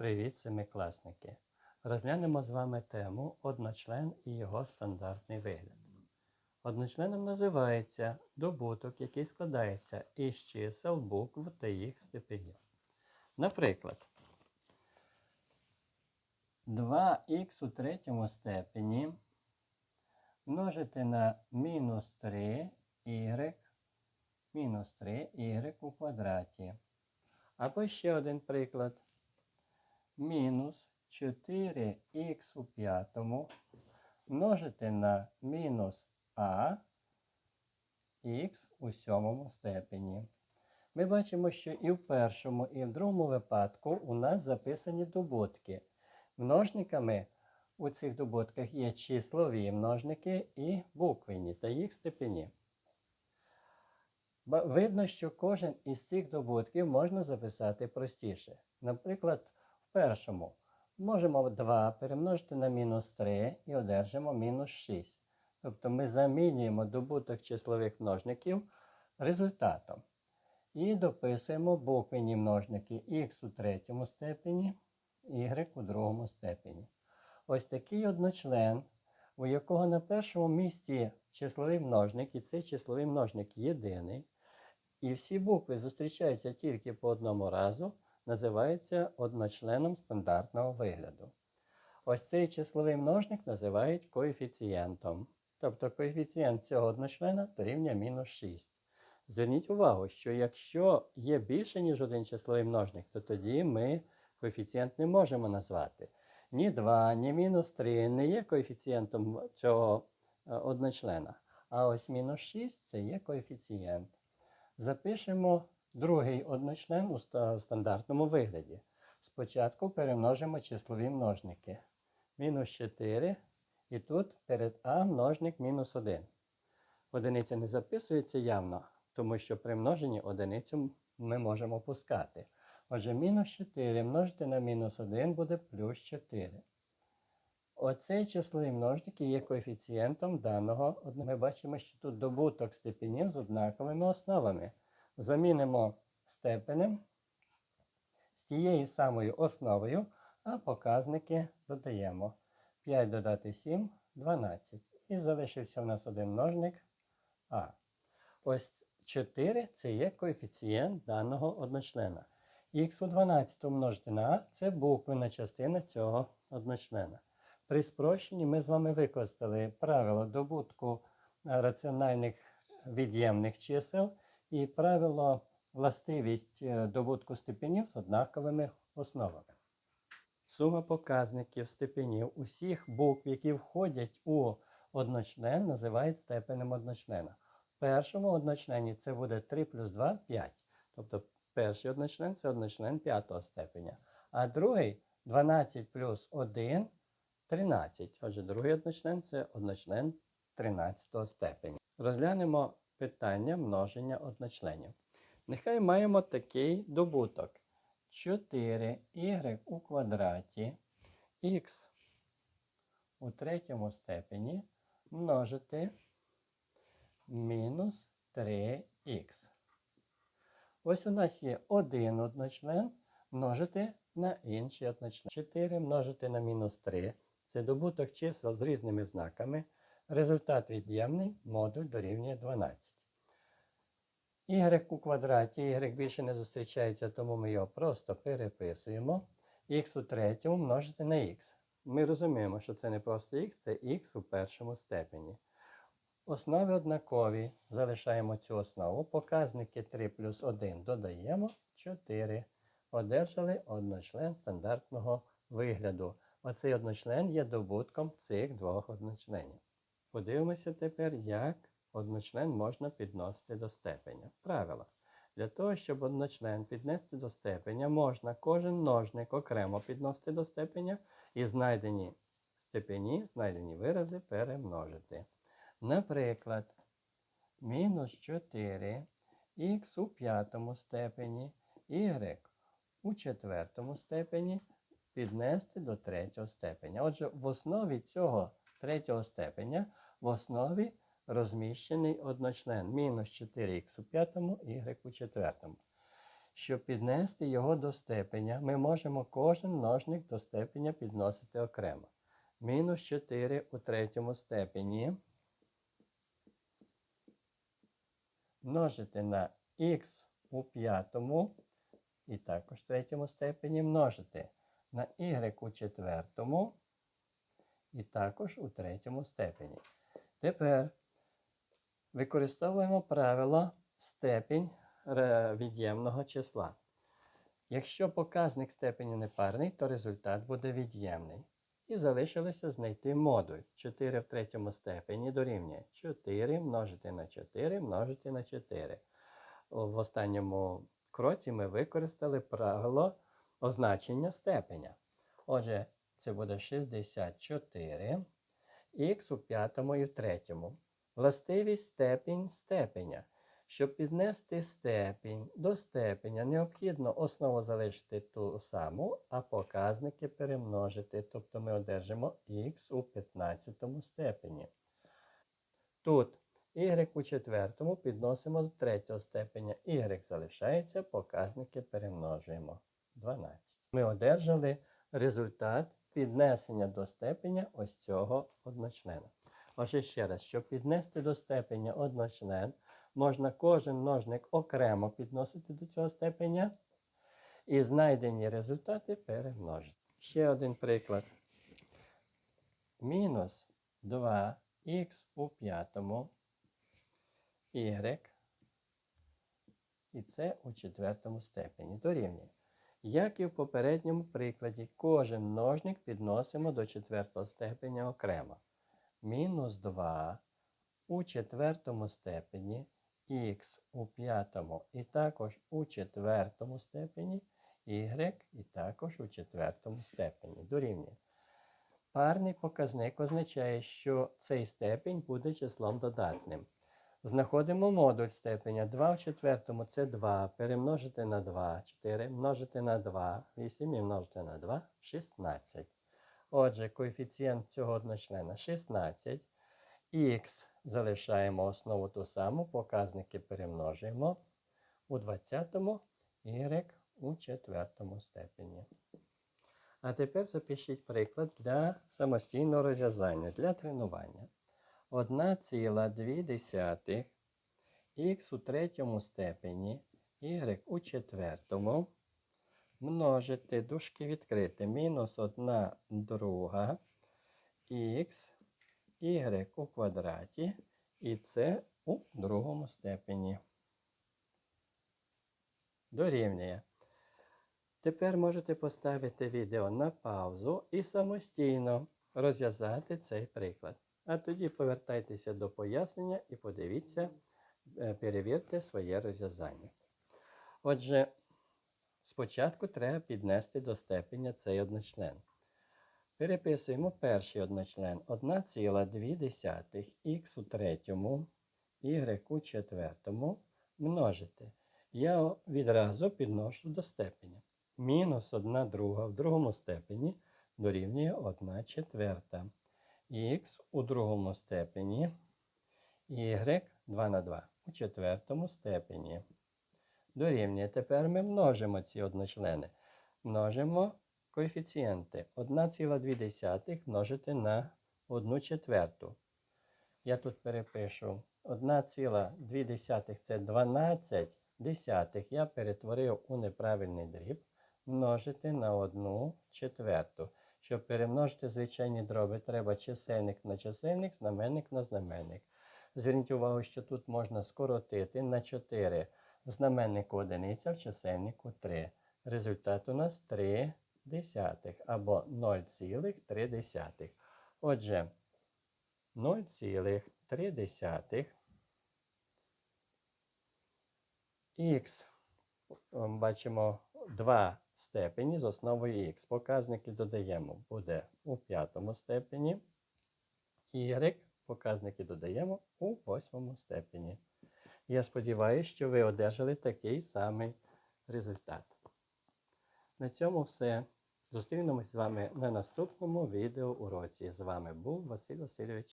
Привіт, семикласники! Розглянемо з вами тему одночлен і його стандартний вигляд. Одночленом називається добуток, який складається із чисел, букв та їх степенів. Наприклад, 2х у третьому степені множити на мінус 3 y мінус 3 y у квадраті. Або ще один приклад. Мінус 4х у п'ятому множити на мінус а х у сьомому степені. Ми бачимо, що і в першому, і в другому випадку у нас записані добутки. Множниками у цих добутках є числові множники і буквені та їх степені. Видно, що кожен із цих добутків можна записати простіше. Наприклад, першому можемо 2 перемножити на мінус 3 і одержимо мінус 6. Тобто ми замінюємо добуток числових множників результатом. І дописуємо буквені множники х у третьому степені, y у другому степені. Ось такий одночлен, у якого на першому місці числовий множник, і цей числовий множник єдиний, і всі букви зустрічаються тільки по одному разу, називається одночленом стандартного вигляду. Ось цей числовий множник називають коефіцієнтом. Тобто коефіцієнт цього одночлена дорівнює мінус 6. Зверніть увагу, що якщо є більше, ніж один числовий множник, то тоді ми коефіцієнт не можемо назвати. Ні 2, ні мінус 3 не є коефіцієнтом цього е, одночлена. А ось мінус 6 це є коефіцієнт. Запишемо другий одночлен у стандартному вигляді. Спочатку перемножимо числові множники. Мінус 4, і тут перед А множник мінус 1. Одиниця не записується явно, тому що при множенні одиницю ми можемо пускати. Отже, мінус 4 множити на мінус 1 буде плюс 4. Оцей числовий множник є коефіцієнтом даного. Ми бачимо, що тут добуток степенів з однаковими основами. Замінимо степенем з тією самою основою, а показники додаємо. 5 додати 7 12. І залишився в нас один множник А. Ось 4 це є коефіцієнт даного одночлена. Х у 12 множити на А це буквена частина цього одночлена. При спрощенні ми з вами використали правило добутку раціональних від'ємних чисел і правило властивість е, добутку степенів з однаковими основами. Сума показників степенів усіх букв, які входять у одночлен, називають степенем одночлена. В першому одночлені це буде 3 плюс 2 5. Тобто перший одночлен це одночлен п'ятого степеня. А другий 12 плюс 1 13. Отже, другий одночлен це одночлен 13 степеня. Розглянемо питання множення одночленів. Нехай маємо такий добуток. 4y у квадраті х у третьому степені множити мінус 3х. Ось у нас є один одночлен множити на інший одночлен. 4 множити на мінус 3 це добуток чисел з різними знаками. Результат від'ємний модуль дорівнює 12. Y у квадраті, y більше не зустрічається, тому ми його просто переписуємо. Х у третьому множити на х. Ми розуміємо, що це не просто х, це х у першому степені. Основи однакові. Залишаємо цю основу. Показники 3 плюс 1 додаємо 4. Одержали одночлен стандартного вигляду. Оцей одночлен є добутком цих двох одночленів. Подивимося тепер, як одночлен можна підносити до степеня. Правило. Для того, щоб одночлен піднести до степеня, можна кожен множник окремо підносити до степеня і знайдені степені, знайдені вирази перемножити. Наприклад, мінус 4 х у п'ятому степені, y у четвертому степені піднести до третього степеня. Отже, в основі цього третього степеня в основі розміщений одночлен мінус 4х у п'ятому, y у четвертому. Щоб піднести його до степеня, ми можемо кожен множник до степеня підносити окремо. Мінус 4 у третьому степені множити на х у п'ятому і також в третьому степені множити на y у четвертому і також у третьому степені. Тепер використовуємо правило степінь від'ємного числа. Якщо показник степені непарний, то результат буде від'ємний. І залишилося знайти модуль. 4 в третьому степені дорівнює 4 множити на 4 множити на 4. В останньому кроці ми використали правило означення степеня. Отже, це буде 64 х у п'ятому і в третьому. Властивість степінь степеня. Щоб піднести степінь до степеня, необхідно основу залишити ту саму, а показники перемножити. Тобто ми одержимо х у 15 степені. Тут y у четвертому підносимо до третього степеня. y залишається, показники перемножуємо. 12. Ми одержали результат піднесення до степеня ось цього одночлена. Отже, ще раз, щоб піднести до степеня одночлен, можна кожен множник окремо підносити до цього степеня і знайдені результати перемножити. Ще один приклад. Мінус 2х у п'ятому y і це у четвертому степені дорівнює. Як і в попередньому прикладі, кожен множник підносимо до четвертого степеня окремо. Мінус 2 у четвертому степені, х у п'ятому і також у четвертому степені, y і також у четвертому степені дорівнює. Парний показник означає, що цей степень буде числом додатним. Знаходимо модуль степеня 2 в четвертому це 2. Перемножити на 2, 4, множити на 2, 8 і множити на 2, 16. Отже, коефіцієнт цього одночлена 16. Х залишаємо основу ту саму, показники перемножуємо у 20-му, y у четвертому степені. А тепер запишіть приклад для самостійного розв'язання, для тренування. 1,2 х у третьому степені, y у четвертому, множити дужки відкрити, мінус 1 друга х, y у квадраті, і це у другому степені. Дорівнює. Тепер можете поставити відео на паузу і самостійно розв'язати цей приклад. А тоді повертайтеся до пояснення і подивіться, е, перевірте своє розв'язання. Отже, спочатку треба піднести до степеня цей одночлен. Переписуємо перший одночлен 1,2 х у третьому, y у четвертому множити. Я відразу підношу до степеня. Мінус 1 друга в другому степені дорівнює 1 четверта. Х у другому степені, y 2 на 2 у четвертому степені. Дорівнює. Тепер ми множимо ці одночлени. Множимо коефіцієнти. 1,2 множити на 1 четверту. Я тут перепишу 1,2 це 12 десятих. Я перетворив у неправильний дріб множити на 1 четверту. Щоб перемножити звичайні дроби, треба чисельник на чисельник, знаменник на знаменник. Зверніть увагу, що тут можна скоротити на 4 знаменнику одиниця в чисельнику 3. Результат у нас 3 десятих або 0,3. Отже, 0,3 десятих х, бачимо 2 степені з основою х. Показники додаємо, буде у п'ятому степені. Y показники додаємо у восьмому степені. Я сподіваюся, що ви одержали такий самий результат. На цьому все. Зустрінемось з вами на наступному відео уроці. З вами був Василь Васильович